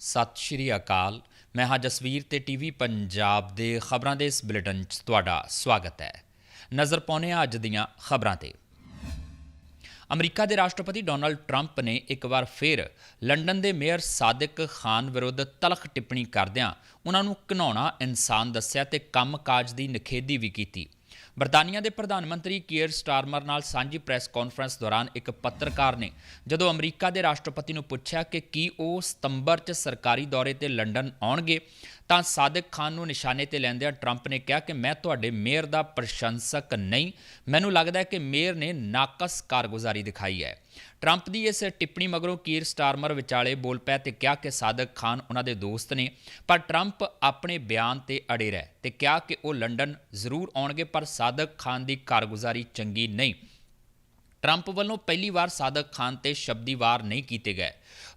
ਸਤਿ ਸ਼੍ਰੀ ਅਕਾਲ। ਮੈਂ ਹਾਂ ਜਸਵੀਰ ਤੇ ਟੀਵੀ ਪੰਜਾਬ ਦੇ ਖਬਰਾਂ ਦੇ ਇਸ ਬੁਲੇਟਿਨ 'ਚ ਤੁਹਾਡਾ ਸਵਾਗਤ ਹੈ। ਨਜ਼ਰ ਪਾਉਂਦੇ ਹਾਂ ਅੱਜ ਦੀਆਂ ਖਬਰਾਂ ਤੇ। ਅਮਰੀਕਾ ਦੇ ਰਾਸ਼ਟਰਪਤੀ ਡੋਨਲਡ ਟਰੰਪ ਨੇ ਇੱਕ ਵਾਰ ਫਿਰ ਲੰਡਨ ਦੇ ਮੇਅਰ ਸਾਦਿਕ ਖਾਨ ਵਿਰੁੱਧ ਤਲਖ ਟਿੱਪਣੀ ਕਰਦਿਆਂ ਉਹਨਾਂ ਨੂੰ ਘਿਨਾਉਣਾ ਇਨਸਾਨ ਦੱਸਿਆ ਤੇ ਕੰਮਕਾਜ ਦੀ ਨਿਖੇਧੀ ਵੀ ਕੀਤੀ। ਬਰਤਾਨੀਆ ਦੇ ਪ੍ਰਧਾਨ ਮੰਤਰੀ ਕੀਅਰ ਸਟਾਰਮਰ ਨਾਲ ਸਾਂਝੀ ਪ੍ਰੈਸ ਕਾਨਫਰੰਸ ਦੌਰਾਨ ਇੱਕ ਪੱਤਰਕਾਰ ਨੇ ਜਦੋਂ ਅਮਰੀਕਾ ਦੇ ਰਾਸ਼ਟਰਪਤੀ ਨੂੰ ਪੁੱਛਿਆ ਕਿ ਕੀ ਉਹ ਸਤੰਬਰ 'ਚ ਸਰਕਾਰੀ ਦੌਰੇ ਤੇ ਲੰਡਨ ਆਉਣਗੇ, ਤਾਂ ਸਾਦਕ ਖਾਨ ਨੂੰ ਨਿਸ਼ਾਨੇ ਤੇ ਲੈਂਦਿਆਂ ਟਰੰਪ ਨੇ ਕਿਹਾ ਕਿ ਮੈਂ ਤੁਹਾਡੇ ਮੇਅਰ ਦਾ ਪ੍ਰਸ਼ੰਸਕ ਨਹੀਂ, ਮੈਨੂੰ ਲੱਗਦਾ ਹੈ ਕਿ ਮੇਅਰ ਨੇ ਨਾਕਸ ਕਾਰਗੁਜ਼ਾਰੀ ਦਿਖਾਈ ਹੈ। ਟਰੰਪ ਦੀ ਇਸ ਟਿੱਪਣੀ ਮਗਰੋਂ ਕੀਰ ਸਟਾਰਮਰ ਵਿਚਾਲੇ ਬੋਲ ਪਿਆ ਤੇ ਕਿਹਾ ਕਿ ਸਾਦਕ ਖਾਨ ਉਹਨਾਂ ਦੇ ਦੋਸਤ ਨੇ, ਪਰ ਟਰੰਪ ਆਪਣੇ ਬਿਆਨ ਤੇ ਅੜੇ ਰਹਿ ਤੇ ਕਿਹਾ ਕਿ ਉਹ ਲੰਡਨ ਜ਼ਰੂਰ ਆਉਣਗੇ, ਪਰ ਸਾਦਕ ਖਾਨ ਦੀ ਕਾਰਗੁਜ਼ਾਰੀ ਚੰਗੀ ਨਹੀਂ। ਟਰੰਪ ਵੱਲੋਂ ਪਹਿਲੀ ਵਾਰ ਸਾਦਕ ਖਾਨ ਤੇ ਸ਼ਬਦੀ ਵਾਰ ਨਹੀਂ ਕੀਤੇ ਗਏ।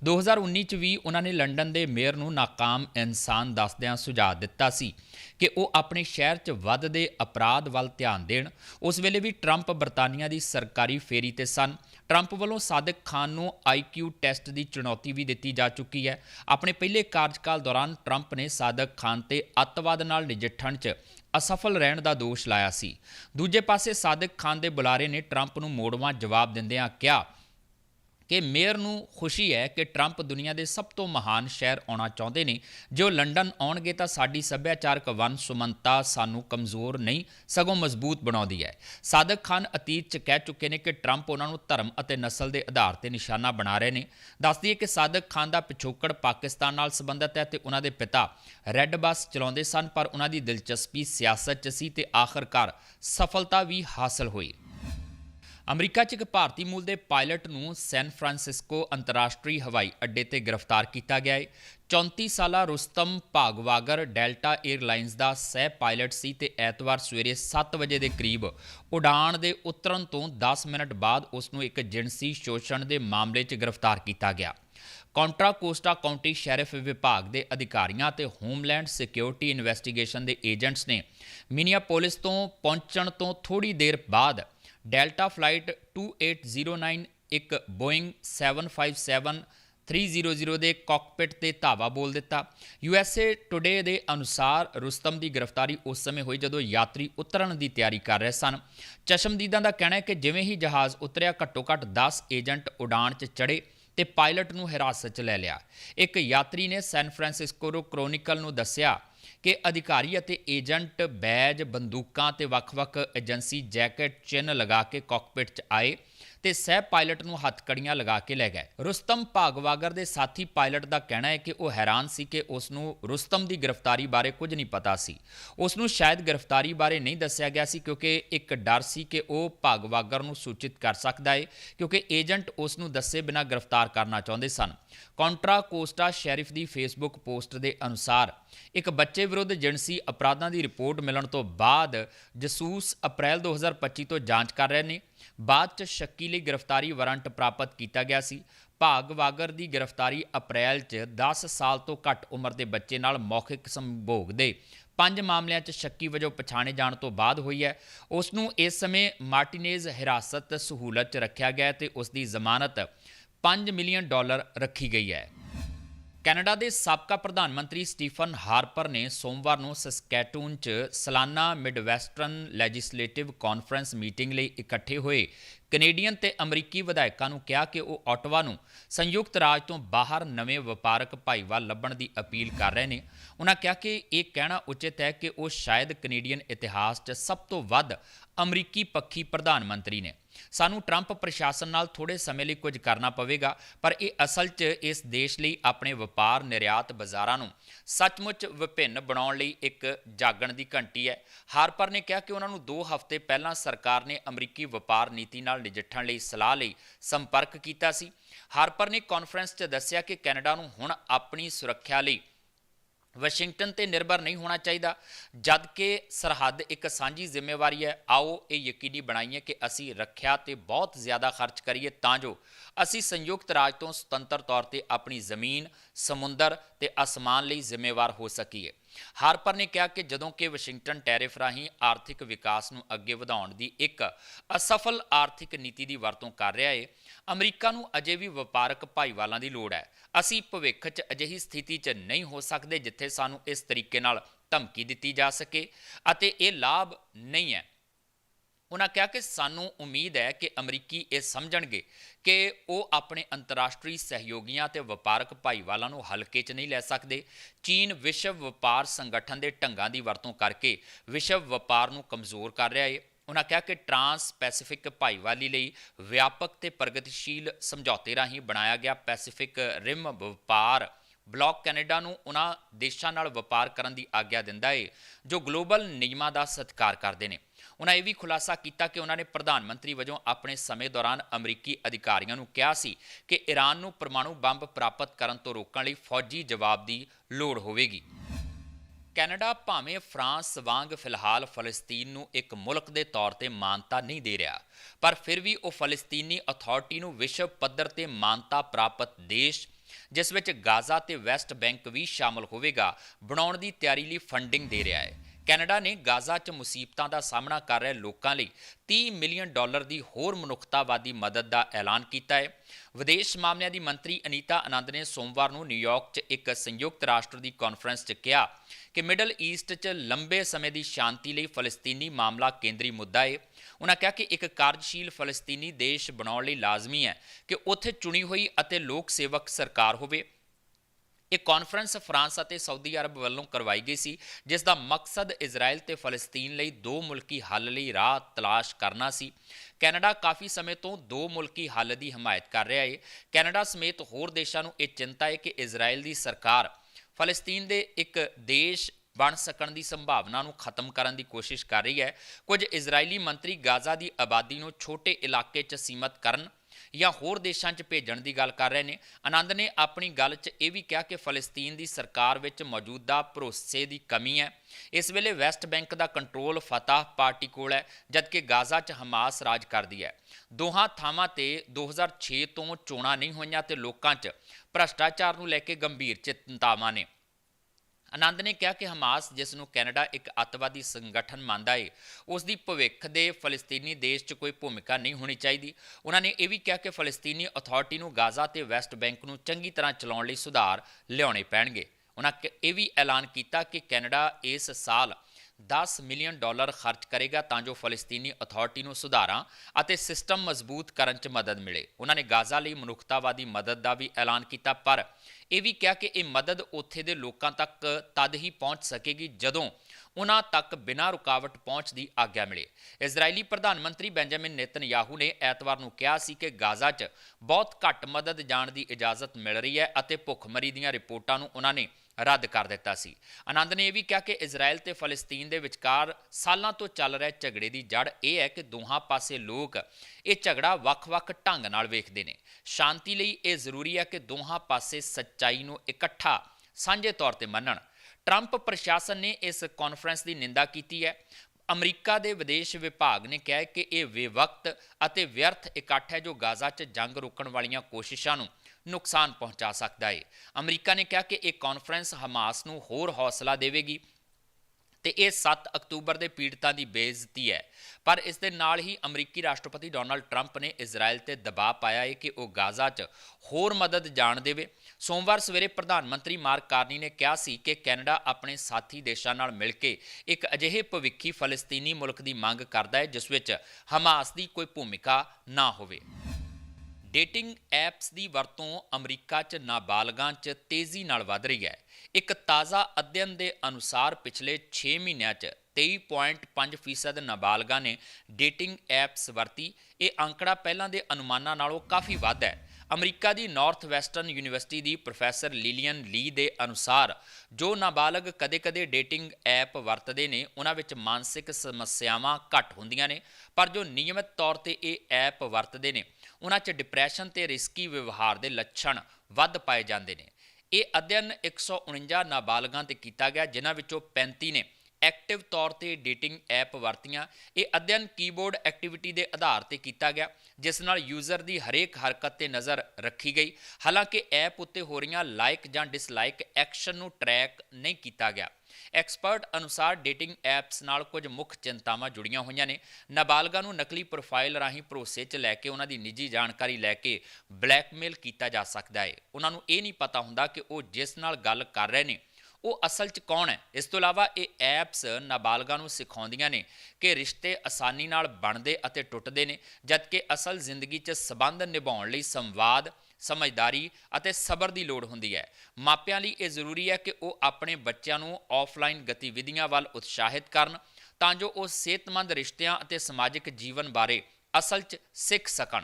2019 ਚ ਵੀ ਉਹਨਾਂ ਨੇ ਲੰਡਨ ਦੇ ਮੇਅਰ ਨੂੰ ਨਾਕਾਮ ਇਨਸਾਨ ਦੱਸਦਿਆਂ ਸੁਝਾਅ ਦਿੱਤਾ ਸੀ ਕਿ ਉਹ ਆਪਣੇ ਸ਼ਹਿਰ 'ਚ ਵੱਧਦੇ ਅਪਰਾਧ ਵੱਲ ਧਿਆਨ ਦੇਣ। ਉਸ ਵੇਲੇ ਵੀ ਟਰੰਪ ਬਰਤਾਨੀਆ ਦੀ ਸਰਕਾਰੀ ਫੇਰੀ ਤੇ ਸਨ। ਟਰੰਪ ਵੱਲੋਂ ਸਾਦਕ ਖਾਨ ਨੂੰ ਆਈਕਿਊ ਟੈਸਟ ਦੀ ਚੁਣੌਤੀ ਵੀ ਦਿੱਤੀ ਜਾ ਚੁੱਕੀ ਹੈ। ਆਪਣੇ ਪਹਿਲੇ ਕਾਰਜਕਾਲ ਦੌਰਾਨ ਟਰੰਪ ਨੇ ਸਾਦਕ ਖਾਨ ਤੇ ਅੱਤਵਾਦ ਨਾਲ ਨਜਿੱਠਣ 'ਚ ਅਸਫਲ ਰਹਿਣ ਦਾ ਦੋਸ਼ ਲਾਇਆ ਸੀ। ਦੂਜੇ ਪਾਸੇ ਸਾਦਕ ਖਾਨ ਦੇ ਬੁਲਾਰੇ ਨੇ ਟਰੰਪ ਨੂੰ ਮੋੜਵਾਂ ਜਵਾਬ ਦਿੰਦਿਆਂ ਕਿਹਾ ਕਿ ਮੇਅਰ ਨੂੰ ਖੁਸ਼ੀ ਹੈ ਕਿ ਟਰੰਪ ਦੁਨੀਆ ਦੇ ਸਭ ਤੋਂ ਮਹਾਨ ਸ਼ਹਿਰ ਆਉਣਾ ਚਾਹੁੰਦੇ ਨੇ। ਜੋ ਲੰਡਨ ਆਉਣਗੇ ਤਾਂ ਸਾਡੀ ਸੱਭਿਆਚਾਰਕ ਵੰਨ ਸੁਮਨਤਾ ਸਾਨੂੰ ਕਮਜ਼ੋਰ ਨਹੀਂ, ਸਗੋਂ ਮਜ਼ਬੂਤ ਬਣਾਉਂਦੀ ਹੈ। ਸਾਦਕ ਖਾਨ ਅਤੀਤ 'ਚ ਕਹਿ ਚੁੱਕੇ ਨੇ ਕਿ ਟਰੰਪ ਉਹਨਾਂ ਨੂੰ ਧਰਮ ਅਤੇ ਨਸਲ ਦੇ ਆਧਾਰ ਤੇ ਨਿਸ਼ਾਨਾ ਬਣਾ ਰਹੇ ਨੇ। ਦੱਸਦੀ ਹੈ ਕਿ ਸਾਦਕ ਖਾਨ ਦਾ ਪਿਛੋਕੜ ਪਾਕਿਸਤਾਨ ਨਾਲ ਸੰਬੰਧਿਤ ਹੈ ਤੇ ਉਹਨਾਂ ਦੇ ਪਿਤਾ ਰੈੱਡ ਬੱਸ ਚਲਾਉਂਦੇ ਸਨ, ਪਰ ਉਹਨਾਂ ਦੀ ਦਿਲਚਸਪੀ ਸਿਆਸਤ 'ਚ ਸੀ ਤੇ ਆਖਰਕਾਰ ਸਫਲਤਾ ਵੀ ਹਾਸਲ ਹੋਈ। ਅਮਰੀਕਾ 'ਚ ਇੱਕ ਭਾਰਤੀ ਮੂਲ ਦੇ ਪਾਇਲਟ ਨੂੰ ਸੈਨ ਫਰਾਂਸਿਸਕੋ ਅੰਤਰਰਾਸ਼ਟਰੀ ਹਵਾਈ ਅੱਡੇ ਤੇ ਗ੍ਰਿਫਤਾਰ ਕੀਤਾ ਗਿਆ ਹੈ 34 ਸਾਲਾ ਰੁਸਤਮ ਭਾਗਵਾਗਰ ਡੈਲਟਾ 에ਅਰਲਾਈਨਸ ਦਾ ਸਹਿ ਪਾਇਲਟ ਸੀ ਤੇ ਐਤਵਾਰ ਸਵੇਰੇ 7 ਵਜੇ ਦੇ ਕਰੀਬ ਉਡਾਣ ਦੇ ਉਤਰਨ ਤੋਂ 10 ਮਿੰਟ ਬਾਅਦ ਉਸ ਨੂੰ ਇੱਕ ਜਿਣਸੀ ਸ਼ੋਸ਼ਣ ਦੇ ਮਾਮਲੇ 'ਚ ਗ੍ਰਿਫਤਾਰ ਕੀਤਾ ਗਿਆ। ਕੌਂਟਰਾ ਕੋਸਟਾ ਕਾਉਂਟੀ ਸ਼ੈਰਿਫ ਵਿਭਾਗ ਦੇ ਅਧਿਕਾਰੀਆਂ ਤੇ ਹੋਮਲੈਂਡ ਸਿਕਿਉਰਿਟੀ ਇਨਵੈਸਟੀਗੇਸ਼ਨ ਦੇ ਏਜੰਟਸ ਨੇ ਮਿਨੀਆਪੋਲਿਸ ਤੋਂ ਪਹੁੰਚਣ ਤੋਂ ਥੋੜੀ ਦੇਰ ਬਾਅਦ ਡੈਲਟਾ ਫਲਾਈਟ 2809 ਇੱਕ ਬੋਇੰਗ 757 300 ਦੇ ਕਾਕਪਿਟ ਤੇ ਧਾਵਾ ਬੋਲ ਦਿੱਤਾ। ਯੂਐਸਏ ਟੁਡੇ ਦੇ ਅਨੁਸਾਰ ਰੁਸਤਮ ਦੀ ਗ੍ਰਿਫਤਾਰੀ ਉਸ ਸਮੇਂ ਹੋਈ ਜਦੋਂ ਯਾਤਰੀ ਉਤਰਨ ਦੀ ਤਿਆਰੀ ਕਰ ਰਹੇ ਸਨ। ਚਸ਼ਮਦੀਦਾਂ ਦਾ ਕਹਿਣਾ ਹੈ ਕਿ ਜਿਵੇਂ ਹੀ ਜਹਾਜ਼ ਉਤਰਿਆ ਘੱਟੋ-ਘੱਟ 10 ਏਜੰਟ ਉਡਾਣ 'ਚ ਚੜੇ ਤੇ ਪਾਇਲਟ ਨੂੰ ਹਿਰਾਸਤ 'ਚ ਲੈ ਲਿਆ। ਇੱਕ ਯਾਤਰੀ ਨੇ ਸੈਨ ਫਰਾਂਸਿਸਕੋ ਰੋ ਕ੍ਰੋਨਿਕਲ ਨੂੰ ਦੱਸਿਆ ਕਿ ਅਧਿਕਾਰੀ ਅਤੇ ਏਜੰਟ ਬੈਜ, ਬੰਦੂਕਾਂ ਤੇ ਵੱਖ-ਵੱਖ ਏਜੰਸੀ ਜੈਕਟ ਚਿੰਨ ਲਗਾ ਕੇ ਕਾਕਪਿਟ 'ਚ ਆਏ ਤੇ ਸਹਿ ਪਾਇਲਟ ਨੂੰ ਹੱਥਕੜੀਆਂ ਲਗਾ ਕੇ ਲੈ ਗਏ। ਰੁਸਤਮ ਭਾਗਵਾਗਰ ਦੇ ਸਾਥੀ ਪਾਇਲਟ ਦਾ ਕਹਿਣਾ ਹੈ ਕਿ ਉਹ ਹੈਰਾਨ ਸੀ ਕਿ ਉਸ ਨੂੰ ਰੁਸਤਮ ਦੀ ਗ੍ਰਿਫਤਾਰੀ ਬਾਰੇ ਕੁਝ ਨਹੀਂ ਪਤਾ ਸੀ। ਉਸ ਨੂੰ ਸ਼ਾਇਦ ਗ੍ਰਿਫਤਾਰੀ ਬਾਰੇ ਨਹੀਂ ਦੱਸਿਆ ਗਿਆ ਸੀ ਕਿਉਂਕਿ ਇੱਕ ਡਰ ਸੀ ਕਿ ਉਹ ਭਾਗਵਾਗਰ ਨੂੰ ਸੂਚਿਤ ਕਰ ਸਕਦਾ ਹੈ ਕਿਉਂਕਿ ਏਜੰਟ ਉਸ ਨੂੰ ਦੱਸੇ ਬਿਨਾਂ ਗ੍ਰਿਫਤਾਰ ਕਰਨਾ ਚਾਹੁੰਦੇ ਸਨ। ਕੌਂਟਰਾ ਕੋਸਟਾ ਸ਼ੈਰਿਫ ਦੀ ਫੇਸਬੁੱਕ ਪੋਸਟ ਦੇ ਅਨੁਸਾਰ ਇੱਕ ਬੱਚੇ ਵਿਰੁੱਧ ਜਿਣਸੀ ਅਪਰਾਧਾਂ ਦੀ ਰਿਪੋਰਟ ਮਿਲਣ ਤੋਂ ਬਾਅਦ ਜਸੂਸ ਅਪ੍ਰੈਲ 2025 ਤੋਂ ਜਾਂਚ ਕਰ ਰਹੇ ਨੇ। ਬਾਅਦ ਚ ਸ਼ੱਕੀ ਲਈ ਗ੍ਰਿਫਤਾਰੀ ਵਾਰੰਟ ਪ੍ਰਾਪਤ ਕੀਤਾ ਗਿਆ ਸੀ। ਭਾਗਵਾਗਰ ਦੀ ਗ੍ਰਿਫਤਾਰੀ ਅਪ੍ਰੈਲ ਚ 10 ਸਾਲ ਤੋਂ ਘੱਟ ਉਮਰ ਦੇ ਬੱਚੇ ਨਾਲ ਮੌਖਿਕ ਸੰਭੋਗ ਦੇ ਪੰਜ ਮਾਮਲਿਆਂ 'ਚ ਸ਼ੱਕੀ ਵਜੋਂ ਪਛਾਣੇ ਜਾਣ ਤੋਂ ਬਾਅਦ ਹੋਈ ਹੈ। ਉਸ ਨੂੰ ਇਸ ਸਮੇਂ ਮਾਰਟੀਨੇਜ਼ ਹਿਰਾਸਤ ਸਹੂਲਤ 'ਚ ਰੱਖਿਆ ਗਿਆ ਤੇ ਉਸ ਦੀ ਜ਼ਮਾਨਤ 5 ਮਿਲੀਅਨ ਡਾਲਰ ਰੱਖੀ ਗਈ ਹੈ। ਕੈਨੇਡਾ ਦੇ ਸਾਬਕਾ ਪ੍ਰਧਾਨ ਮੰਤਰੀ ਸਟੀਫਨ ਹਾਰਪਰ ਨੇ ਸੋਮਵਾਰ ਨੂੰ ਸਸਕੈਟੂਨ 'ਚ ਸਾਲਾਨਾ ਮਿਡਵੈਸਟਰਨ ਲੈਜਿਸਲੇਟਿਵ ਕਾਨਫਰੰਸ ਮੀਟਿੰਗ ਲਈ ਇਕੱਠੇ ਹੋਏ ਕੈਨੇਡੀਅਨ ਤੇ ਅਮਰੀਕੀ ਵਿਧਾਇਕਾਂ ਨੂੰ ਕਿਹਾ ਕਿ ਉਹ ਆਟਵਾ ਨੂੰ ਸੰਯੁਕਤ ਰਾਜ ਤੋਂ ਬਾਹਰ ਨਵੇਂ ਵਪਾਰਕ ਭਾਈਵਾਲ ਲੱਭਣ ਦੀ ਅਪੀਲ ਕਰ ਰਹੇ ਨੇ। ਉਹਨਾਂ ਕਿਹਾ ਕਿ ਇਹ ਕਹਿਣਾ ਉਚਿਤ ਹੈ ਕਿ ਉਹ ਸ਼ਾਇਦ ਕੈਨੇਡੀਅਨ ਇਤਿਹਾਸ 'ਚ ਸਭ ਤੋਂ ਵੱਧ ਅਮਰੀਕੀ ਪੱਖੀ ਪ੍ਰਧਾਨ ਮੰਤਰੀ ਨੇ। ਸਾਨੂੰ ਟਰੰਪ ਪ੍ਰਸ਼ਾਸਨ ਨਾਲ ਥੋੜੇ ਸਮੇਂ ਲਈ ਕੁਝ ਕਰਨਾ ਪਵੇਗਾ, ਪਰ ਇਹ ਅਸਲ 'ਚ ਇਸ ਦੇਸ਼ ਲਈ ਆਪਣੇ ਵਪਾਰ ਨਿਰਯਾਤ ਬਾਜ਼ਾਰਾਂ ਨੂੰ ਸੱਚਮੁੱਚ ਵਿਭਿੰਨ ਬਣਾਉਣ ਲਈ ਇੱਕ ਜਾਗਣ ਦੀ ਘੰਟੀ ਹੈ। ਹਾਰਪਰ ਨੇ ਕਿਹਾ ਕਿ ਉਹਨਾਂ ਨੂੰ 2 ਹਫ਼ਤੇ ਪਹਿਲਾਂ ਸਰਕਾਰ ਨੇ ਅਮਰੀਕੀ ਵਪਾਰ ਨੀਤੀ ਨਾਲ ਨਜਿੱਠਣ ਲਈ ਸਲਾਹ ਲਈ ਸੰਪਰਕ ਕੀਤਾ ਸੀ। ਹਾਰਪਰ ਨੇ ਕਾਨਫਰੰਸ 'ਚ ਦੱਸਿਆ ਕਿ ਕੈਨੇਡਾ ਨੂੰ ਹੁਣ ਆਪਣੀ ਸੁਰੱਖਿਆ ਲਈ ਵਾਸ਼ਿੰਗਟਨ ਤੇ ਨਿਰਭਰ ਨਹੀਂ ਹੋਣਾ ਚਾਹੀਦਾ। ਜਦ ਕਿ ਸਰਹੱਦ ਇੱਕ ਸਾਂਝੀ ਜ਼ਿੰਮੇਵਾਰੀ ਹੈ। ਆਓ ਇਹ ਯਕੀਨੀ ਬਣਾਈਏ ਕਿ ਅਸੀਂ ਰੱਖਿਆ ਤੇ ਬਹੁਤ ਜ਼ਿਆਦਾ ਖਰਚ ਕਰੀਏ ਤਾਂ ਜੋ ਅਸੀਂ ਸੰਯੁਕਤ ਰਾਜ ਤੋਂ ਸੁਤੰਤਰ ਤੌਰ ਤੇ ਆਪਣੀ ਜ਼ਮੀਨ, ਸਮੁੰਦਰ ਤੇ ਅਸਮਾਨ ਲਈ ਜ਼ਿੰਮੇਵਾਰ ਹੋ ਸਕੀਏ। ਹਾਰਪਰ ਨੇ ਕਿਹਾ ਕਿ ਜਦੋਂ ਕਿ ਵਾਸ਼ਿੰਗਟਨ ਟੈਰਿਫ ਰਾਹੀਂ ਆਰਥਿਕ ਵਿਕਾਸ ਨੂੰ ਅੱਗੇ ਵਧਾਉਣ ਦੀ ਇੱਕ ਅਸਫਲ ਆਰਥਿਕ ਨੀਤੀ ਦੀ ਵਰਤੋਂ ਕਰ ਰਿਹਾ ਹੈ ਅਮਰੀਕਾ ਨੂੰ ਅਜੇ ਵੀ ਵਪਾਰਕ ਭਾਈਵਾਲਾਂ ਦੀ ਲੋੜ ਹੈ। ਅਸੀਂ ਭਵਿੱਖ 'ਚ ਅਜਿਹੀ ਸਥਿਤੀ 'ਚ ਨਹੀਂ ਹੋ ਸਕਦੇ ਜਿੱਥੇ ਸਾਨੂੰ ਇਸ ਤਰੀਕੇ ਨਾਲ ਧਮਕੀ ਦਿੱਤੀ ਜਾ ਸਕੇ ਅਤੇ ਇਹ ਲਾਭ ਨਹੀਂ ਹੈ। ਉਹਨਾਂ ਕਿਹਾ ਕਿ ਸਾਨੂੰ ਉਮੀਦ ਹੈ ਕਿ ਅਮਰੀਕੀ ਇਹ ਸਮਝਣਗੇ ਕਿ ਉਹ ਆਪਣੇ ਅੰਤਰਰਾਸ਼ਟਰੀ ਸਹਿਯੋਗੀਆਂ ਤੇ ਵਪਾਰਕ ਭਾਈਵਾਲਾਂ ਨੂੰ ਹਲਕੇ 'ਚ ਨਹੀਂ ਲੈ ਸਕਦੇ। ਚੀਨ ਵਿਸ਼ਵ ਵਪਾਰ ਸੰਗਠਨ ਦੇ ਢੰਗਾਂ ਦੀ ਵਰਤੋਂ ਕਰਕੇ ਵਿਸ਼ਵ ਵਪਾਰ ਨੂੰ ਕਮਜ਼ੋਰ ਕਰ ਰਿਹਾ ਹੈ ਉਹਨਾਂ ਕਿਹਾ ਕਿ ਟਰਾਂਸ ਪੈਸੀਫਿਕ ਭਾਈਵਾਲੀ ਲਈ ਵਿਆਪਕ ਤੇ ਪ੍ਰਗਤੀਸ਼ੀਲ ਸਮਝੌਤੇ ਰਾਹੀਂ ਬਣਾਇਆ ਗਿਆ ਪੈਸੀਫਿਕ ਰਿਮ ਵਪਾਰ ਬਲੌਕ ਕੈਨੇਡਾ ਨੂੰ ਉਹਨਾਂ ਦੇਸ਼ਾਂ ਨਾਲ ਵਪਾਰ ਕਰਨ ਦੀ ਆਗਿਆ ਦਿੰਦਾ ਹੈ ਜੋ ਗਲੋਬਲ ਨਿਯਮਾਂ ਦਾ ਸਤਿਕਾਰ ਕਰਦੇ ਨੇ। ਉਹਨਾਂ ਇਹ ਵੀ ਖੁਲਾਸਾ ਕੀਤਾ ਕਿ ਉਹਨਾਂ ਨੇ ਪ੍ਰਧਾਨ ਮੰਤਰੀ ਵਜੋਂ ਆਪਣੇ ਸਮੇਂ ਦੌਰਾਨ ਅਮਰੀਕੀ ਅਧਿਕਾਰੀਆਂ ਨੂੰ ਕਿਹਾ ਸੀ ਕਿ ਈਰਾਨ ਨੂੰ ਪਰਮਾਣੂ ਬੰਬ ਪ੍ਰਾਪਤ ਕਰਨ ਤੋਂ ਰੋਕਣ ਲਈ ਫੌਜੀ ਜਵਾਬ ਦੀ ਲੋੜ ਹੋਵੇਗੀ। ਕੈਨੇਡਾ ਭਾਵੇਂ ਫਰਾਂਸ ਵਾਂਗ ਫਿਲਹਾਲ ਫਲਸਤੀਨ ਨੂੰ ਇੱਕ ਮੁਲਕ ਦੇ ਤੌਰ ਤੇ ਮਾਨਤਾ ਨਹੀਂ ਦੇ ਰਿਹਾ, ਪਰ ਫਿਰ ਵੀ ਉਹ ਫਲਸਤੀਨੀ ਅਥਾਰਟੀ ਨੂੰ ਵਿਸ਼ਵ ਪੱਧਰ ਤੇ ਮਾਨਤਾ ਪ੍ਰਾਪਤ ਦੇਸ਼, ਜਿਸ ਵਿੱਚ ਗਾਜ਼ਾ ਤੇ ਵੈਸਟ ਬੈਂਕ ਵੀ ਸ਼ਾਮਲ ਹੋਵੇਗਾ, ਬਣਾਉਣ ਦੀ ਤਿਆਰੀ ਲਈ ਫੰਡਿੰਗ ਦੇ ਰਿਹਾ ਹੈ। ਕੈਨੇਡਾ ਨੇ ਗਾਜ਼ਾ 'ਚ ਮੁਸੀਬਤਾਂ ਦਾ ਸਾਹਮਣਾ ਕਰ ਰਹੇ ਲੋਕਾਂ ਲਈ 30 ਮਿਲੀਅਨ ਡਾਲਰ ਦੀ ਹੋਰ ਮਨੁੱਖਤਾਵਾਦੀ ਮਦਦ ਦਾ ਐਲਾਨ ਕੀਤਾ ਹੈ। ਵਿਦੇਸ਼ ਮਾਮਲਿਆਂ ਦੀ ਮੰਤਰੀ ਅਨੀਤਾ ਆਨੰਦ ਨੇ ਸੋਮਵਾਰ ਨੂੰ ਨਿਊਯਾਰਕ 'ਚ ਇੱਕ ਸੰਯੁਕਤ ਰਾਸ਼ਟਰ ਦੀ ਕਾਨਫਰੰਸ 'ਚ ਕਿਹਾ ਕਿ ਮਿਡਲ ਈਸਟ 'ਚ ਲੰਬੇ ਸਮੇਂ ਦੀ ਸ਼ਾਂਤੀ ਲਈ ਫਲਸਤੀਨੀ ਮਾਮਲਾ ਕੇਂਦਰੀ ਮੁੱਦਾ ਹੈ ਉਹਨਾਂ ਕਿਹਾ ਕਿ ਇੱਕ ਕਾਰਜਸ਼ੀਲ ਫਲਸਤੀਨੀ ਦੇਸ਼ ਬਣਾਉਣ ਲਈ ਲਾਜ਼ਮੀ ਹੈ ਕਿ ਉੱਥੇ ਚੁਣੀ ਹੋਈ ਅਤੇ ਲੋਕ ਸੇਵਕ ਸਰਕਾਰ ਹੋਵੇ। ਇਹ ਕਾਨਫਰੰਸ ਫਰਾਂਸ ਅਤੇ ਸਾਊਦੀ ਅਰਬ ਵੱਲੋਂ ਕਰਵਾਈ ਗਈ ਸੀ ਜਿਸ ਦਾ ਮਕਸਦ ਇਜ਼ਰਾਈਲ ਤੇ ਫਲਸਤੀਨ ਲਈ ਦੋ ਮੁਲਕੀ ਹੱਲ ਲਈ ਰਾਹ ਤਲਾਸ਼ ਕਰਨਾ ਸੀ। ਕੈਨੇਡਾ ਕਾਫੀ ਸਮੇਂ ਤੋਂ ਦੋ ਮੁਲਕੀ ਹੱਲ ਦੀ ਹਮਾਇਤ ਕਰ ਰਿਹਾ ਹੈ ਕੈਨੇਡਾ ਸਮੇਤ ਹੋਰ ਦੇਸ਼ਾਂ ਨੂੰ ਇਹ ਚਿੰਤਾ ਹੈ ਕਿ ਇਜ਼ਰਾਈਲ ਦੀ ਸਰਕਾਰ ਫਲਸਤੀਨ ਦੇ ਇੱਕ ਦੇਸ਼ ਬਣ ਸਕਣ ਦੀ ਸੰਭਾਵਨਾ ਨੂੰ ਖਤਮ ਕਰਨ ਦੀ ਕੋਸ਼ਿਸ਼ ਕਰ ਰਹੀ ਹੈ। ਕੁਝ ਇਜ਼ਰਾਈਲੀ ਮੰਤਰੀ ਗਾਜ਼ਾ ਦੀ ਆਬਾਦੀ ਨੂੰ ਛੋਟੇ ਇਲਾਕੇ 'ਚ ਸੀਮਤ ਕਰਨ ਜਾਂ ਹੋਰ ਦੇਸ਼ਾਂ 'ਚ ਭੇਜਣ ਦੀ ਗੱਲ ਕਰ ਰਹੇ ਨੇ। ਆਨੰਦ ਨੇ ਆਪਣੀ ਗੱਲ 'ਚ ਇਹ ਵੀ ਕਿਹਾ ਕਿ ਫਲਸਤੀਨ ਦੀ ਸਰਕਾਰ ਵਿੱਚ ਮੌਜੂਦਾ ਭਰੋਸੇ ਦੀ ਕਮੀ ਹੈ। ਇਸ ਵੇਲੇ ਵੈਸਟ ਬੈਂਕ ਦਾ ਕੰਟਰੋਲ ਫਤਹ ਪਾਰਟੀ ਕੋਲ ਹੈ, ਜਦਕਿ ਗਾਜ਼ਾ 'ਚ ਹਮਾਸ ਰਾਜ ਕਰਦੀ ਹੈ। ਦੋਹਾਂ ਥਾਵਾਂ ਤੇ 2006 ਤੋਂ ਚੋਣਾਂ ਨਹੀਂ ਹੋਈਆਂ ਤੇ ਲੋਕਾਂ 'ਚ ਭ੍ਰਸ਼ਟਾਚਾਰ ਨੂੰ ਲੈ ਕੇ ਗੰਭੀਰ ਚਿੰਤਾਵਾਂ ਨੇ। ਆਨੰਦ ਨੇ ਕਿਹਾ ਕਿ ਹਮਾਸ, ਜਿਸ ਨੂੰ ਕੈਨੇਡਾ ਇੱਕ ਅੱਤਵਾਦੀ ਸੰਗਠਨ ਮੰਨਦਾ ਏ, ਉਸ ਦੀ ਭਵਿੱਖ ਦੇ ਫਲਸਤੀਨੀ ਦੇਸ਼ 'ਚ ਕੋਈ ਭੂਮਿਕਾ ਨਹੀਂ ਹੋਣੀ ਚਾਹੀਦੀ। ਉਹਨਾਂ ਨੇ ਇਹ ਵੀ ਕਿਹਾ ਕਿ ਫਲਸਤੀਨੀ ਅਥਾਰਟੀ ਨੂੰ ਗਾਜ਼ਾ ਤੇ ਵੈਸਟ ਬੈਂਕ ਨੂੰ ਚੰਗੀ ਤਰ੍ਹਾਂ ਚਲਾਉਣ ਲਈ ਸੁਧਾਰ ਲਿਆਉਣੇ ਪੈਣਗੇ। ਉਹਨਾਂ ਕ- ਇਹ ਵੀ ਐਲਾਨ ਕੀਤਾ ਕਿ ਕੈਨੇਡਾ ਇਸ ਸਾਲ 10 ਮਿਲੀਅਨ ਡਾਲਰ ਖਰਚ ਕਰੇਗਾ ਤਾਂ ਜੋ ਫਲਸਤੀਨੀ ਅਥਾਰਟੀ ਨੂੰ ਸੁਧਾਰਾਂ ਅਤੇ ਸਿਸਟਮ ਮਜ਼ਬੂਤ ਕਰਨ 'ਚ ਮਦਦ ਮਿਲੇ। ਉਹਨਾਂ ਨੇ ਗਾਜ਼ਾ ਲਈ ਮਨੁੱਖਤਾਵਾਦੀ ਮਦਦ ਦਾ ਵੀ ਐਲਾਨ ਕੀਤਾ, ਪਰ ਇਹ ਵੀ ਕਿਹਾ ਕਿ ਇਹ ਮਦਦ ਉੱਥੇ ਦੇ ਲੋਕਾਂ ਤੱਕ ਤਦ ਹੀ ਪਹੁੰਚ ਸਕੇਗੀ ਜਦੋਂ ਉਹਨਾਂ ਤੱਕ ਬਿਨਾਂ ਰੁਕਾਵਟ ਪਹੁੰਚ ਦੀ ਆਗਿਆ ਮਿਲੇ। ਇਜ਼ਰਾਈਲੀ ਪ੍ਰਧਾਨ ਮੰਤਰੀ ਬੈਂਜਾਮਿਨ ਨੇਤਨਯਾਹੂ ਨੇ ਐਤਵਾਰ ਨੂੰ ਕਿਹਾ ਸੀ ਕਿ ਗਾਜ਼ਾ 'ਚ ਬਹੁਤ ਘੱਟ ਮਦਦ ਜਾਣ ਦੀ ਇਜਾਜ਼ਤ ਮਿਲ ਰਹੀ ਹੈ ਅਤੇ ਭੁੱਖਮਰੀ ਦੀਆਂ ਰਿਪੋਰਟਾਂ ਨੂੰ ਉਹਨਾਂ ਨੇ ਰੱਦ ਕਰ ਦਿੱਤਾ ਸੀ। ਆਨੰਦ ਨੇ ਇਹ ਵੀ ਕਿਹਾ ਕਿ ਇਜ਼ਰਾਈਲ ਤੇ ਫਲਸਤੀਨ ਦੇ ਵਿਚਕਾਰ ਸਾਲਾਂ ਤੋਂ ਚੱਲ ਰਹੇ ਝਗੜੇ ਦੀ ਜੜ ਇਹ ਹੈ ਕਿ ਦੋਹਾਂ ਪਾਸੇ ਲੋਕ ਇਹ ਝਗੜਾ ਵੱਖ-ਵੱਖ ਢੰਗ ਨਾਲ ਵੇਖਦੇ ਨੇ। ਸ਼ਾਂਤੀ ਲਈ ਇਹ ਜ਼ਰੂਰੀ ਹੈ ਕਿ ਦੋਹਾਂ ਪਾਸੇ ਸੱਚਾਈ ਨੂੰ ਇਕੱਠਾ ਸਾਂਝੇ ਤੌਰ ਤੇ ਮੰਨਣ। ਟਰੰਪ ਪ੍ਰਸ਼ਾਸਨ ਨੇ ਇਸ ਕਾਨਫਰੰਸ ਦੀ ਨਿੰਦਾ ਕੀਤੀ ਹੈ। ਅਮਰੀਕਾ ਦੇ ਵਿਦੇਸ਼ ਵਿਭਾਗ ਨੇ ਕਿਹਾ ਕਿ ਇਹ ਬੇਵਕਤ ਅਤੇ ਵਿਅਰਥ ਇਕੱਠ ਹੈ ਜੋ ਗਾਜ਼ਾ 'ਚ ਜੰਗ ਰੋਕਣ ਵਾਲੀਆਂ ਕੋਸ਼ਿਸ਼ਾਂ ਨੂੰ ਨੁਕਸਾਨ ਪਹੁੰਚਾ ਸਕਦਾ ਹੈ ਅਮਰੀਕਾ ਨੇ ਕਿਹਾ ਕਿ ਇਹ ਕਾਨਫਰੰਸ ਹਮਾਸ ਨੂੰ ਹੋਰ ਹੌਸਲਾ ਦੇਵੇਗੀ ਤੇ ਇਹ 7 ਅਕਤੂਬਰ ਦੇ ਪੀੜਤਾਂ ਦੀ ਬੇਇੱਜ਼ਤੀ ਹੈ। ਪਰ ਇਸ ਦੇ ਨਾਲ ਹੀ ਅਮਰੀਕੀ ਰਾਸ਼ਟਰਪਤੀ ਡੋਨਲਡ ਟਰੰਪ ਨੇ ਇਜ਼ਰਾਈਲ ਤੇ ਦਬਾਅ ਪਾਇਆ ਹੈ ਕਿ ਉਹ ਗਾਜ਼ਾ 'ਚ ਹੋਰ ਮਦਦ ਜਾਣ ਦੇਵੇ। ਸੋਮਵਾਰ ਸਵੇਰੇ ਪ੍ਰਧਾਨ ਮੰਤਰੀ ਮਾਰਕ ਕਾਰਨੀ ਨੇ ਕਿਹਾ ਸੀ ਕਿ ਕੈਨੇਡਾ ਆਪਣੇ ਸਾਥੀ ਦੇਸ਼ਾਂ ਨਾਲ ਮਿਲ ਕੇ ਇੱਕ ਅਜਿਹੇ ਭਵਿੱਖੀ ਫਲਸਤੀਨੀ ਮੁਲਕ ਦੀ ਮੰਗ ਕਰਦਾ ਹੈ ਜਿਸ ਵਿੱਚ ਹਮਾਸ ਦੀ ਕੋਈ ਭੂਮਿਕਾ ਨਾ ਹੋਵੇ। ਡੇਟਿੰਗ ਐਪਸ ਦੀ ਵਰਤੋਂ ਅਮਰੀਕਾ 'ਚ ਨਾਬਾਲਗਾਂ 'ਚ ਤੇਜ਼ੀ ਨਾਲ ਵਧ ਰਹੀ ਹੈ। ਇੱਕ ਤਾਜ਼ਾ ਅਧਿਐਨ ਦੇ ਅਨੁਸਾਰ ਪਿਛਲੇ 6 ਮਹੀਨਿਆਂ 'ਚ 23.5% ਨਾਬਾਲਗਾਂ ਨੇ ਡੇਟਿੰਗ ਐਪਸ ਵਰਤੀ। ਇਹ ਅੰਕੜਾ ਪਹਿਲਾਂ ਦੇ ਅਨੁਮਾਨਾਂ ਨਾਲੋਂ ਕਾਫੀ ਵੱਧ ਹੈ। ਅਮਰੀਕਾ ਦੀ ਨਾਰਥ ਵੈਸਟਰਨ ਯੂਨੀਵਰਸਿਟੀ ਦੀ ਪ੍ਰੋਫੈਸਰ ਲਿਲੀਅਨ ਲੀ ਦੇ ਅਨੁਸਾਰ, ਜੋ ਨਾਬਾਲਗ ਕਦੇ-ਕਦੇ ਡੇਟਿੰਗ ਐਪ ਵਰਤਦੇ ਨੇ, ਉਹਨਾਂ ਵਿੱਚ ਮਾਨਸਿਕ ਸਮੱਸਿਆਵਾਂ ਘੱਟ ਹੁੰਦੀਆਂ ਨੇ, ਪਰ ਜੋ ਨਿਯਮਿਤ ਤੌਰ ਤੇ ਇਹ ਐਪ ਵਰਤਦੇ ਨੇ ਉਹਨਾਂ 'ਚ ਡਿਪਰੈਸ਼ਨ ਤੇ ਰਿਸਕੀ ਵਿਵਹਾਰ ਦੇ ਲੱਛਣ ਵੱਧ ਪਾਏ ਜਾਂਦੇ ਨੇ। ਇਹ ਅਧਿਐਨ 149 ਨਾਬਾਲਗਾਂ ਤੇ ਕੀਤਾ ਗਿਆ, ਜਿਨ੍ਹਾਂ ਵਿੱਚੋਂ 35 ਨੇ ਐਕਟਿਵ ਤੌਰ ਤੇ ਡੇਟਿੰਗ ਐਪ ਵਰਤੀਆਂ। ਇਹ ਅਧਿਐਨ ਕੀਬੋਰਡ ਐਕਟੀਵਿਟੀ ਦੇ ਆਧਾਰ ਤੇ ਕੀਤਾ ਗਿਆ, ਜਿਸ ਨਾਲ ਯੂਜ਼ਰ ਦੀ ਹਰੇਕ ਹਰਕਤ ਤੇ ਨਜ਼ਰ ਰੱਖੀ ਗਈ। ਹਾਲਾਂਕਿ ਐਪ ਉੱਤੇ ਹੋ ਰਹੀਆਂ ਲਾਈਕ ਜਾਂ ਡਿਸਲਾਈਕ ਐਕਸ਼ਨ ਨੂੰ ਟਰੈਕ ਨਹੀਂ ਕੀਤਾ ਗਿਆ। ਐਕਸਪਰਟ ਅਨੁਸਾਰ ਡੇਟਿੰਗ ਐਪਸ ਨਾਲ ਕੁਝ ਮੁੱਖ ਚਿੰਤਾਵਾਂ ਜੁੜੀਆਂ ਹੋਈਆਂ ਨੇ। ਨਾਬਾਲਗਾਂ ਨੂੰ ਨਕਲੀ ਪ੍ਰੋਫਾਈਲ ਰਾਹੀਂ ਭਰੋਸੇ 'ਚ ਲੈ ਕੇ ਉਹਨਾਂ ਦੀ ਨਿੱਜੀ ਜਾਣਕਾਰੀ ਲੈ ਕੇ ਬਲੈਕਮੇਲ ਕੀਤਾ ਜਾ ਸਕਦਾ ਹੈ। ਉਹਨਾਂ ਨੂੰ ਇਹ ਨਹੀਂ ਪਤਾ ਹੁੰਦਾ ਕਿ ਉਹ ਜਿਸ ਨਾਲ ਗੱਲ ਕਰ ਰਹੇ ਨੇ, ਉਹ ਅਸਲ 'ਚ ਕੌਣ ਹੈ। ਇਸ ਤੋਂ ਇਲਾਵਾ ਇਹ ਐਪਸ ਨਾਬਾਲਗਾਂ ਨੂੰ ਸਿਖਾਉਂਦੀਆਂ ਨੇ ਕਿ ਰਿਸ਼ਤੇ ਆਸਾਨੀ ਨਾਲ ਬਣਦੇ ਅਤੇ ਟੁੱਟਦੇ ਨੇ, ਜਦਕਿ ਅਸਲ ਜ਼ਿੰਦਗੀ 'ਚ ਸਬੰਧ ਨਿਭਾਉਣ ਲਈ ਸੰਵਾਦ ਸਮਝਦਾਰੀ ਅਤੇ ਸਬਰ ਦੀ ਲੋੜ ਹੁੰਦੀ ਹੈ। ਮਾਪਿਆਂ ਲਈ ਇਹ ਜ਼ਰੂਰੀ ਹੈ ਕਿ ਉਹ ਆਪਣੇ ਬੱਚਿਆਂ ਨੂੰ ਆਫਲਾਈਨ ਗਤੀਵਿਧੀਆਂ ਵੱਲ ਉਤਸ਼ਾਹਿਤ ਕਰਨ ਤਾਂ ਜੋ ਉਹ ਸਿਹਤਮੰਦ ਰਿਸ਼ਤਿਆਂ ਅਤੇ ਸਮਾਜਿਕ ਜੀਵਨ ਬਾਰੇ ਅਸਲ 'ਚ ਸਿੱਖ ਸਕਣ।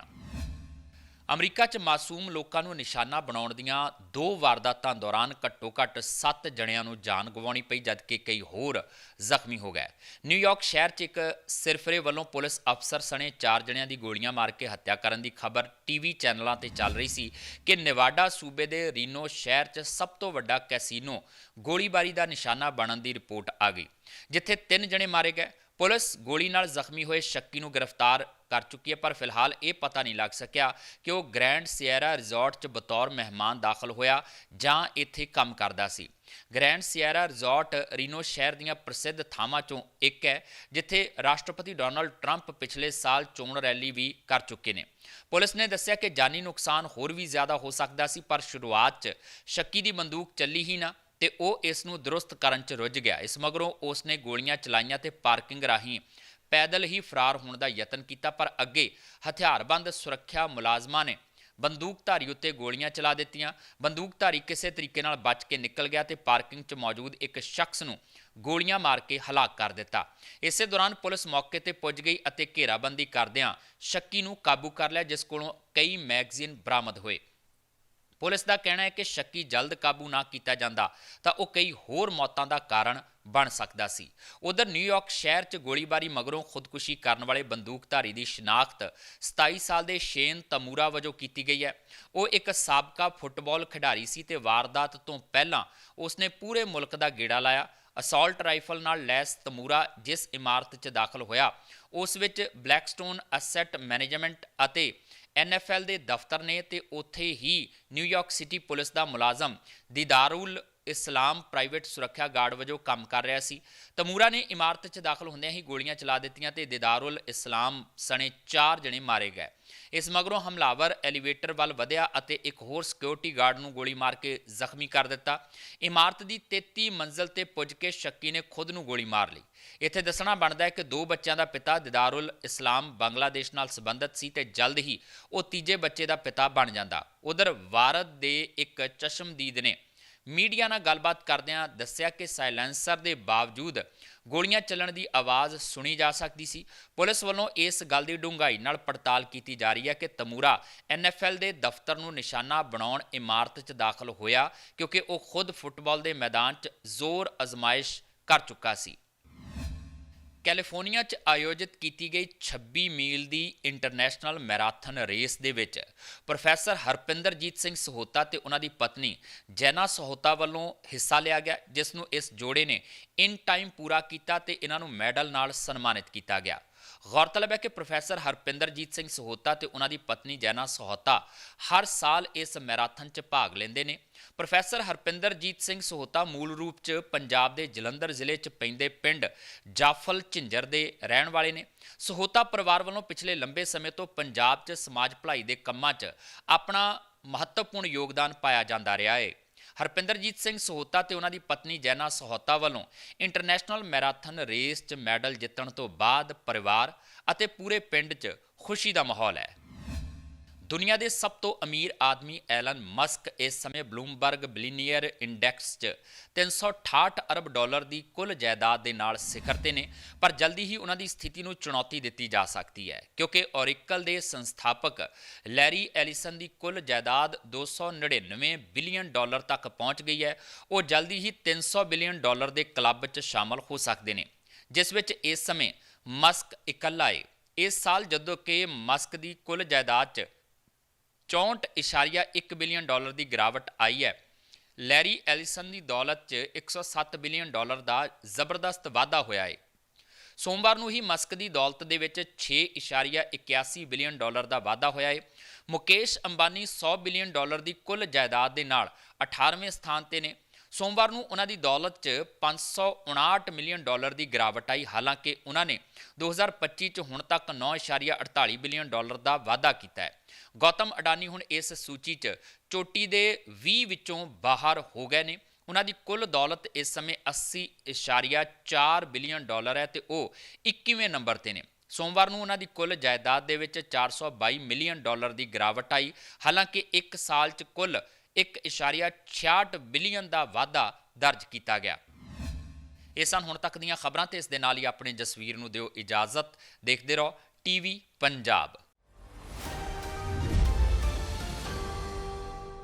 ਅਮਰੀਕਾ 'ਚ ਮਾਸੂਮ ਲੋਕਾਂ ਨੂੰ ਨਿਸ਼ਾਨਾ ਬਣਾਉਣ ਦੀਆਂ ਦੋ ਵਾਰਦਾਤਾਂ ਦੌਰਾਨ ਘੱਟੋ-ਘੱਟ 7 ਜਣਿਆਂ ਨੂੰ ਜਾਨ ਗਵਾਉਣੀ ਪਈ ਜਦਕਿ ਕਈ ਹੋਰ ਜ਼ਖਮੀ ਹੋ ਗਏ। ਨਿਊਯਾਰਕ ਸ਼ਹਿਰ 'ਚ ਇੱਕ ਸਿਰਫਰੇ ਵੱਲੋਂ ਪੁਲਿਸ ਅਫਸਰ ਸਣੇ 4 ਜਣਿਆਂ ਦੀ ਗੋਲੀਆਂ ਮਾਰ ਕੇ ਹੱਤਿਆ ਕਰਨ ਦੀ ਖਬਰ ਟੀਵੀ ਚੈਨਲਾਂ ਤੇ ਚੱਲ ਰਹੀ ਸੀ ਕਿ ਨਿਵਾਡਾ ਸੂਬੇ ਦੇ ਰੀਨੋ ਸ਼ਹਿਰ 'ਚ ਸਭ ਤੋਂ ਵੱਡਾ ਕੈਸੀਨੋ ਗੋਲੀਬਾਰੀ ਦਾ ਨਿਸ਼ਾਨਾ ਬਣਨ ਦੀ ਰਿਪੋਰਟ ਆ ਗਈ, ਜਿੱਥੇ 3 ਜਣੇ ਮਾਰੇ ਗਏ। ਪੁਲਿਸ ਗੋਲੀ ਨਾਲ ਜ਼ਖਮੀ ਹੋਏ ਸ਼ੱਕੀ ਨੂੰ ਗ੍ਰਿਫਤਾਰ ਕਰ ਚੁੱਕੀ ਹੈ, ਪਰ ਫਿਲਹਾਲ ਇਹ ਪਤਾ ਨਹੀਂ ਲੱਗ ਸਕਿਆ ਕਿ ਉਹ ਗ੍ਰੈਂਡ ਸੀਅਰਾ ਰਿਜ਼ੋਰਟ 'ਚ ਬਤੌਰ ਮਹਿਮਾਨ ਦਾਖਲ ਹੋਇਆ ਜਾਂ ਇੱਥੇ ਕੰਮ ਕਰਦਾ ਸੀ। ਗ੍ਰੈਂਡ ਸਿਏਰਾ ਰਿਜ਼ੋਰਟ ਰੀਨੋ ਸ਼ਹਿਰ ਦੀਆਂ ਪ੍ਰਸਿੱਧ ਥਾਵਾਂ 'ਚੋਂ ਇੱਕ ਹੈ, ਜਿੱਥੇ ਰਾਸ਼ਟਰਪਤੀ ਡੋਨਲਡ ਟਰੰਪ ਪਿਛਲੇ ਸਾਲ ਚੋਣ ਰੈਲੀ ਵੀ ਕਰ ਚੁੱਕੇ ਨੇ। ਪੁਲਿਸ ਨੇ ਦੱਸਿਆ ਕਿ ਜਾਨੀ ਨੁਕਸਾਨ ਹੋਰ ਵੀ ਜ਼ਿਆਦਾ ਹੋ ਸਕਦਾ ਸੀ, ਪਰ ਸ਼ੁਰੂਆਤ 'ਚ ਸ਼ੱਕੀ ਦੀ ਬੰਦੂਕ ਚੱਲੀ ਹੀ ਨਾ ਤੇ ਉਹ ਇਸ ਨੂੰ ਦਰੁਸਤ ਕਰਨ 'ਚ ਰੁੱਝ ਗਿਆ। ਇਸ ਮਗਰੋਂ ਉਸ ਨੇ ਗੋਲੀਆਂ ਚਲਾਈਆਂ ਤੇ ਪਾਰਕਿੰਗ ਰਾਹੀਂ ਪੈਦਲ ਹੀ ਫਰਾਰ ਹੋਣ ਦਾ ਯਤਨ ਕੀਤਾ, ਪਰ ਅੱਗੇ ਹਥਿਆਰਬੰਦ ਸੁਰੱਖਿਆ ਮੁਲਾਜ਼ਮਾਂ ਨੇ ਬੰਦੂਕਧਾਰੀ ਉੱਤੇ ਗੋਲੀਆਂ ਚਲਾ ਦਿੱਤੀਆਂ। ਬੰਦੂਕਧਾਰੀ ਕਿਸੇ ਤਰੀਕੇ ਨਾਲ ਬਚ ਕੇ ਨਿਕਲ ਗਿਆ ਤੇ ਪਾਰਕਿੰਗ 'ਚ ਮੌਜੂਦ ਇੱਕ ਸ਼ਖਸ ਨੂੰ ਗੋਲੀਆਂ ਮਾਰ ਕੇ ਹਲਾਕ ਕਰ ਦਿੱਤਾ। ਇਸੇ ਦੌਰਾਨ ਪੁਲਿਸ ਮੌਕੇ ਤੇ ਪੁੱਜ ਗਈ ਅਤੇ ਘੇਰਾਬੰਦੀ ਕਰਦਿਆਂ ਸ਼ੱਕੀ ਨੂੰ ਕਾਬੂ ਕਰ ਲਿਆ, ਜਿਸ ਕੋਲੋਂ ਕਈ ਮੈਗਜ਼ੀਨ ਬਰਾਮਦ ਹੋਏ। ਪੁਲਿਸ ਦਾ ਕਹਿਣਾ ਹੈ ਕਿ ਸ਼ੱਕੀ ਜਲਦ ਕਾਬੂ ਨਾ ਕੀਤਾ ਜਾਂਦਾ ਤਾਂ ਉਹ ਕਈ ਹੋਰ ਮੌਤਾਂ ਦਾ ਕਾਰਨ ਬਣ ਸਕਦਾ ਸੀ। ਉਧਰ ਨਿਊਯਾਰਕ ਸ਼ਹਿਰ 'ਚ ਗੋਲੀਬਾਰੀ ਮਗਰੋਂ ਖੁਦਕੁਸ਼ੀ ਕਰਨ ਵਾਲੇ ਬੰਦੂਕਧਾਰੀ ਦੀ ਸ਼ਨਾਖਤ 27 ਸਾਲ ਦੇ ਸ਼ੇਨ ਤਮੂਰਾ ਵਜੋਂ ਕੀਤੀ ਗਈ ਹੈ। ਉਹ ਇੱਕ ਸਾਬਕਾ ਫੁੱਟਬਾਲ ਖਿਡਾਰੀ ਸੀ ਤੇ ਵਾਰਦਾਤ ਤੋਂ ਪਹਿਲਾਂ ਉਸਨੇ ਪੂਰੇ ਮੁਲਕ ਦਾ ਗੇੜਾ ਲਾਇਆ। ਅਸਾਲਟ ਰਾਈਫਲ ਨਾਲ ਲੈਸ ਤਮੂਰਾ ਜਿਸ ਇਮਾਰਤ 'ਚ ਦਾਖਲ ਹੋਇਆ, ਉਸ ਵਿੱਚ ਬਲੈਕਸਟੋਨ ਅਸੈਟ ਮੈਨੇਜਮੈਂਟ ਅਤੇ ਐਨਐਫਐਲ ਦੇ ਦਫ਼ਤਰ ਨੇ ਤੇ ਉੱਥੇ ਹੀ ਨਿਊਯਾਰਕ ਸਿਟੀ ਪੁਲਿਸ ਦਾ ਮੁਲਾਜ਼ਮ ਦੀਦਾਰੁਲ ਇਸਲਾਮ ਪ੍ਰਾਈਵੇਟ ਸੁਰੱਖਿਆ ਗਾਰਡ ਵਜੋਂ ਕੰਮ ਕਰ ਰਿਹਾ ਸੀ। ਤਮੂਰਾ ਨੇ ਇਮਾਰਤ 'ਚ ਦਾਖਲ ਹੁੰਦਿਆਂ ਹੀ ਗੋਲੀਆਂ ਚਲਾ ਦਿੱਤੀਆਂ ਤੇ ਦੀਦਾਰੁਲ ਇਸਲਾਮ ਸਣੇ 4 ਜਣੇ ਮਾਰੇ ਗਏ। ਇਸ ਮਗਰੋਂ ਹਮਲਾਵਰ ਐਲੀਵੇਟਰ ਵੱਲ ਵਧਿਆ ਅਤੇ ਇੱਕ ਹੋਰ ਸਿਕਿਉਰਿਟੀ ਗਾਰਡ ਨੂੰ ਗੋਲੀ ਮਾਰ ਕੇ ਜ਼ਖਮੀ ਕਰ ਦਿੱਤਾ। ਇਮਾਰਤ ਦੀ 33 ਮੰਜ਼ਲ ਤੇ ਪੁੱਜ ਕੇ ਸ਼ੱਕੀ ਨੇ ਖੁਦ ਨੂੰ ਗੋਲੀ ਮਾਰ ਲਈ। ਇੱਥੇ ਦੱਸਣਾ ਬਣਦਾ ਹੈ ਕਿ ਦੋ ਬੱਚਿਆਂ ਦਾ ਪਿਤਾ ਦਿਦਾਰੁਲ ਇਸਲਾਮ ਬੰਗਲਾਦੇਸ਼ ਨਾਲ ਸੰਬੰਧਿਤ ਸੀ ਤੇ ਜਲਦ ਹੀ ਉਹ ਤੀਜੇ ਬੱਚੇ ਦਾ ਪਿਤਾ ਬਣ ਜਾਂਦਾ। ਉਧਰ ਵਾਰਦ ਦੇ ਇੱਕ ਚਸ਼ਮਦੀਦ ਨੇ ਮੀਡੀਆ ਨਾਲ ਗੱਲਬਾਤ ਕਰਦਿਆਂ ਦੱਸਿਆ ਕਿ ਸਾਇਲੈਂਸਰ ਦੇ ਬਾਵਜੂਦ ਗੋਲੀਆਂ ਚੱਲਣ ਦੀ ਆਵਾਜ਼ ਸੁਣੀ ਜਾ ਸਕਦੀ ਸੀ। ਪੁਲਿਸ ਵੱਲੋਂ ਇਸ ਗੱਲ ਦੀ ਡੂੰਘਾਈ ਨਾਲ ਪੜਤਾਲ ਕੀਤੀ ਜਾ ਰਹੀ ਹੈ ਕਿ ਤਮੂਰਾ ਐਨਐਫਐਲ ਦੇ ਦਫ਼ਤਰ ਨੂੰ ਨਿਸ਼ਾਨਾ ਬਣਾਉਣ ਇਮਾਰਤ 'ਚ ਦਾਖਲ ਹੋਇਆ ਕਿਉਂਕਿ ਉਹ ਖੁਦ ਫੁੱਟਬਾਲ ਦੇ ਮੈਦਾਨ 'ਚ ਜ਼ੋਰ ਅਜ਼ਮਾਇਸ਼ ਕਰ ਚੁੱਕਾ ਸੀ। ਕੈਲੀਫੋਰਨੀਆ 'ਚ ਆਯੋਜਿਤ ਕੀਤੀ ਗਈ 26 ਮੀਲ ਦੀ ਇੰਟਰਨੈਸ਼ਨਲ ਮੈਰਾਥਨ ਰੇਸ ਦੇ ਵਿੱਚ ਪ੍ਰੋਫੈਸਰ ਹਰਪਿੰਦਰਜੀਤ ਸਿੰਘ ਸਹੋਤਾ ਤੇ ਉਹਨਾਂ ਦੀ ਪਤਨੀ ਜੈਨਾ ਸਹੋਤਾ ਵੱਲੋਂ ਹਿੱਸਾ ਲਿਆ ਗਿਆ, ਜਿਸ ਨੂੰ ਇਸ ਜੋੜੇ ਨੇ ਇਨ ਟਾਈਮ ਪੂਰਾ ਕੀਤਾ ਤੇ ਇਹਨਾਂ ਨੂੰ ਮੈਡਲ ਨਾਲ ਸਨਮਾਨਿਤ ਕੀਤਾ ਗਿਆ। ਗੌਰਤਲਬ ਹੈ ਕਿ ਪ੍ਰੋਫੈਸਰ ਹਰਪਿੰਦਰਜੀਤ ਸਿੰਘ ਸਹੋਤਾ ਤੇ ਉਹਨਾਂ ਦੀ ਪਤਨੀ ਜੈਨਾ ਸਹੋਤਾ ਹਰ ਸਾਲ ਇਸ ਮੈਰਾਥਨ 'ਚ ਭਾਗ ਲੈਂਦੇ ਨੇ। ਪ੍ਰੋਫੈਸਰ ਹਰਪਿੰਦਰਜੀਤ ਸਿੰਘ ਸਹੋਤਾ ਮੂਲ ਰੂਪ 'ਚ ਪੰਜਾਬ ਦੇ ਜਲੰਧਰ ਜ਼ਿਲ੍ਹੇ 'ਚ ਪੈਂਦੇ ਪਿੰਡ ਜਾਫਲ ਝਿੰਜਰ ਦੇ ਰਹਿਣ ਵਾਲੇ ਨੇ। ਸਹੋਤਾ ਪਰਿਵਾਰ ਵੱਲੋਂ ਪਿਛਲੇ ਲੰਬੇ ਸਮੇਂ ਤੋਂ ਪੰਜਾਬ 'ਚ ਸਮਾਜ ਭਲਾਈ ਦੇ ਕੰਮਾਂ 'ਚ ਆਪਣਾ ਮਹੱਤਵਪੂਰਨ ਯੋਗਦਾਨ ਪਾਇਆ ਜਾਂਦਾ ਰਿਹਾ ਹੈ ਹਰਪਿੰਦਰਜੀਤ ਸਿੰਘ ਸਹੋਤਾ ਤੇ ਉਹਨਾਂ ਦੀ ਪਤਨੀ ਜੈਨਾ ਸਹੋਤਾ ਵੱਲੋਂ ਇੰਟਰਨੈਸ਼ਨਲ ਮੈਰਾਥਨ ਰੇਸ 'ਚ ਮੈਡਲ ਜਿੱਤਣ ਤੋਂ ਬਾਅਦ ਪਰਿਵਾਰ ਅਤੇ ਪੂਰੇ ਪਿੰਡ 'ਚ ਖੁਸ਼ੀ ਦਾ ਮਾਹੌਲ ਹੈ। ਦੁਨੀਆ ਦੇ ਸਭ ਤੋਂ ਅਮੀਰ ਆਦਮੀ ਐਲਨ ਮਸਕ ਇਸ ਸਮੇਂ ਬਲੂਮਬਰਗ ਬਿਲੀਨੀਅਰ ਇੰਡੈਕਸ 'ਚ 368 ਅਰਬ ਡਾਲਰ ਦੀ ਕੁੱਲ ਜਾਇਦਾਦ ਦੇ ਨਾਲ ਸਿਖਰ ਤੇ ਨੇ, ਪਰ ਜਲਦੀ ਹੀ ਉਹਨਾਂ ਦੀ ਸਥਿਤੀ ਨੂੰ ਚੁਣੌਤੀ ਦਿੱਤੀ ਜਾ ਸਕਦੀ ਹੈ, ਕਿਉਂਕਿ ਔਰਿਕਲ ਦੇ ਸੰਸਥਾਪਕ ਲੈਰੀ ਐਲਿਸਨ ਦੀ ਕੁੱਲ ਜਾਇਦਾਦ 299 ਬਿਲੀਅਨ ਡਾਲਰ ਤੱਕ ਪਹੁੰਚ ਗਈ ਹੈ। ਉਹ ਜਲਦੀ ਹੀ 300 ਬਿਲੀਅਨ ਡਾਲਰ ਦੇ ਕਲੱਬ 'ਚ ਸ਼ਾਮਲ ਹੋ ਸਕਦੇ ਨੇ, ਜਿਸ ਵਿੱਚ ਇਸ ਸਮੇਂ ਮਸਕ ਇਕੱਲਾ ਹੈ ਇਸ ਸਾਲ ਜਦੋਂ ਕਿ ਮਸਕ ਦੀ ਕੁੱਲ ਜਾਇਦਾਦ 'ਚ 64.1 ਬਿਲੀਅਨ ਡਾਲਰ ਦੀ ਗਿਰਾਵਟ ਆਈ ਹੈ। ਲੈਰੀ ਐਲਿਸਨ ਦੀ ਦੌਲਤ 'ਚ 107 ਬਿਲੀਅਨ ਡਾਲਰ ਦਾ ਜ਼ਬਰਦਸਤ ਵਾਧਾ ਹੋਇਆ ਹੈ ਸੋਮਵਾਰ ਨੂੰ ਹੀ ਮਸਕ ਦੀ ਦੌਲਤ ਦੇ ਵਿੱਚ 6.81 ਬਿਲੀਅਨ ਡਾਲਰ ਦਾ ਵਾਧਾ ਹੋਇਆ ਹੈ ਮੁਕੇਸ਼ ਅੰਬਾਨੀ 100 ਬਿਲੀਅਨ ਡਾਲਰ ਦੀ ਕੁੱਲ ਜਾਇਦਾਦ ਦੇ ਨਾਲ 18ਵੇਂ ਸਥਾਨ ਤੇ ਨੇ। ਸੋਮਵਾਰ ਨੂੰ ਉਹਨਾਂ ਦੀ ਦੌਲਤ 'ਚ 559 ਮਿਲੀਅਨ ਡਾਲਰ ਦੀ ਗਿਰਾਵਟ ਆਈ। ਹਾਲਾਂਕਿ ਉਹਨਾਂ ਨੇ 2025 'ਚ ਹੁਣ ਤੱਕ 9.48 ਬਿਲੀਅਨ ਡਾਲਰ ਦਾ ਵਾਧਾ ਕੀਤਾ ਹੈ। ਗੌਤਮ ਅਡਾਨੀ ਹੁਣ ਇਸ ਸੂਚੀ 'ਚ ਚੋਟੀ ਦੇ 20 ਵਿੱਚੋਂ ਬਾਹਰ ਹੋ ਗਏ ਨੇ। ਉਹਨਾਂ ਦੀ ਕੁੱਲ ਦੌਲਤ ਇਸ ਸਮੇਂ 80.4 ਬਿਲੀਅਨ ਡਾਲਰ ਹੈ ਤੇ ਉਹ 21ਵੇਂ ਨੰਬਰ ਤੇ ਨੇ। ਸੋਮਵਾਰ ਨੂੰ ਉਹਨਾਂ ਦੀ ਕੁੱਲ ਜਾਇਦਾਦ ਦੇ ਵਿੱਚ 422 ਮਿਲੀਅਨ ਡਾਲਰ ਦੀ ਗਿਰਾਵਟ ਆਈ। ਹਾਲਾਂਕਿ ਇੱਕ ਸਾਲ 'ਚ ਕੁੱਲ 1.66 ਬਿਲੀਅਨ ਦਾ ਵਾਧਾ ਦਰਜ ਕੀਤਾ ਗਿਆ। ਇਹ ਸਨ ਹੁਣ ਤੱਕ ਦੀਆਂ ਖਬਰਾਂ ਤੇ ਇਸ ਦੇ ਨਾਲ ਹੀ ਆਪਣੇ ਜਸਵੀਰ ਨੂੰ ਦਿਓ ਇਜਾਜ਼ਤ। ਦੇਖਦੇ ਰਹੋ ਟੀਵੀ ਪੰਜਾਬ।